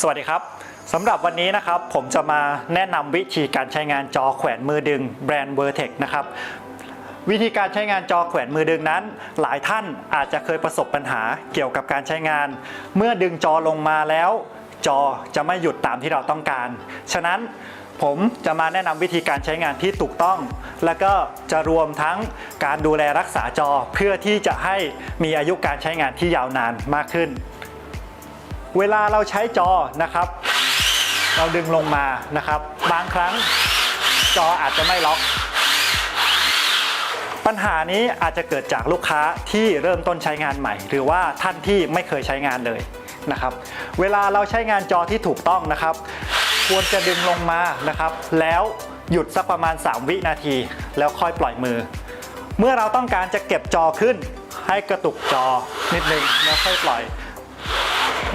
สวัสดีครับสำหรับวันนี้นะครับผมจะมาแนะนำวิธีการใช้งานจอแขวนมือดึงแบรนด์ Vertex นะครับวิธีการใช้งานจอแขวนมือดึงนั้น หลายท่านอาจจะเคยประสบปัญหาเกี่ยวกับการใช้งาน เมื่อดึงจอลงมาแล้ว จอจะไม่หยุดตามที่เราต้องการ ฉะนั้นผมจะมาแนะนำวิธีการใช้งานที่ถูกต้อง แล้วก็จะรวมทั้งการดูแลรักษาจอเพื่อที่จะให้มีอายุการใช้งานที่ยาวนานมากขึ้น เวลาเราใช้จอนะครับ เราดึงลงมานะครับ บางครั้งจออาจจะไม่ล็อกปัญหานี้อาจจะเกิดจากลูกค้าที่เริ่มต้นใช้งานใหม่ หรือว่าท่านที่ไม่เคยใช้งานเลยนะครับ เวลาเราใช้งานจอที่ถูกต้องนะครับ ควรจะดึงลงมานะครับ แล้วหยุดสักประมาณ 3 วินาที แล้วค่อยปล่อยมือ เมื่อเราต้องการจะเก็บจอขึ้น ให้กระตุกจอนิดนึงแล้วค่อยปล่อย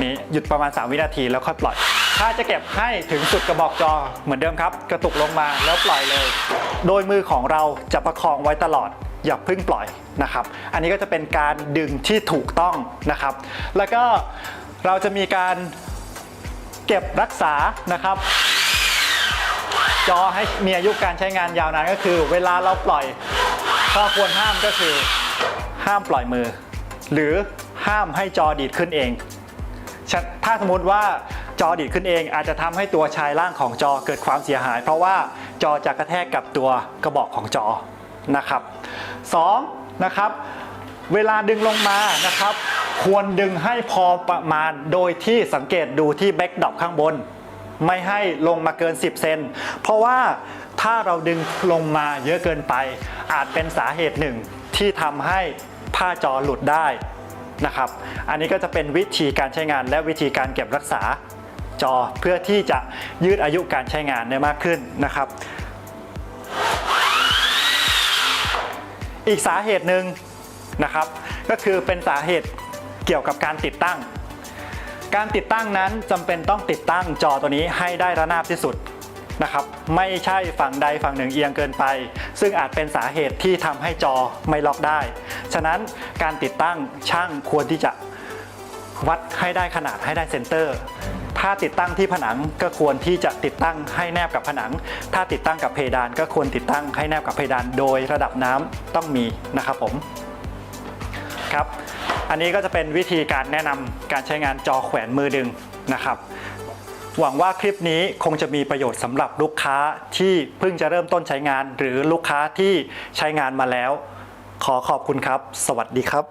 นี้หยุดประมาณ 3 วินาทีแล้วค่อยปล่อย ถ้าจะเก็บให้ถึงสุดกระบอกจอเหมือนเดิมครับ กระตุกลงมาแล้วปล่อยเลย โดยมือของเราจะประคองไว้ตลอดอย่าเพิ่งปล่อยนะครับ อันนี้ก็จะเป็นการดึงที่ถูกต้องนะครับ แล้วก็เราจะมีการเก็บรักษานะครับ จอให้มีอายุการใช้งานยาวนานก็คือ เวลาเราปล่อยข้อควรห้ามก็คือ ห้ามปล่อยมือ หรือห้ามให้จอดีดขึ้นเอง ถ้าสมมติว่าจอดีดขึ้นเองอาจจะทำให้ตัวชายล่างของจอเกิดความเสียหาย เพราะว่าจอจะกระแทกกับตัวกระบอกของจอนะครับสองนะครับ เวลาดึงลงมานะครับ ควรดึงให้พอประมาณโดยที่สังเกตดูที่แบ็กดอปข้างบน ไม่ให้ลงมาเกิน 10 เซนเพราะว่าถ้าเราดึงลงมาเยอะเกินไป อาจเป็นสาเหตุหนึ่งที่ทำให้ผ้าจอหลุดได้ นะครับ อันนี้ก็จะเป็นวิธีการใช้งานและวิธีการเก็บรักษาจอเพื่อที่จะยืดอายุการใช้งานได้มากขึ้นนะครับ อีกสาเหตุหนึ่งนะครับ ก็คือเป็นสาเหตุเกี่ยวกับการติดตั้ง การติดตั้งนั้นจำเป็นต้องติดตั้งจอตัวนี้ให้ได้ระนาบที่สุดนะครับไม่ใช่ฝั่งใดฝั่งหนึ่งเอียงเกินไป ซึ่งอาจเป็นสาเหตุที่ทำให้จอไม่ล็อกได้ ฉะนั้นการติดตั้งช่างควรที่จะวัดให้ได้ขนาดให้ได้เซนเตอร์ ถ้าติดตั้งที่ผนังก็ควรที่จะติดตั้งให้แนบกับผนัง ถ้าติดตั้งกับเพดานก็ควรติดตั้งให้แนบกับเพดาน โดยระดับน้ำต้องมีนะครับผมครับ อันนี้ก็จะเป็นวิธีการแนะนำการใช้งานจอแขวนมือดึงนะครับ หวังว่าคลิปนี้คงจะมีประโยชน์สำหรับลูกค้าที่เพิ่งจะเริ่มต้นใช้งาน หรือลูกค้าที่ใช้งานมาแล้ว ขอขอบคุณครับ สวัสดีครับ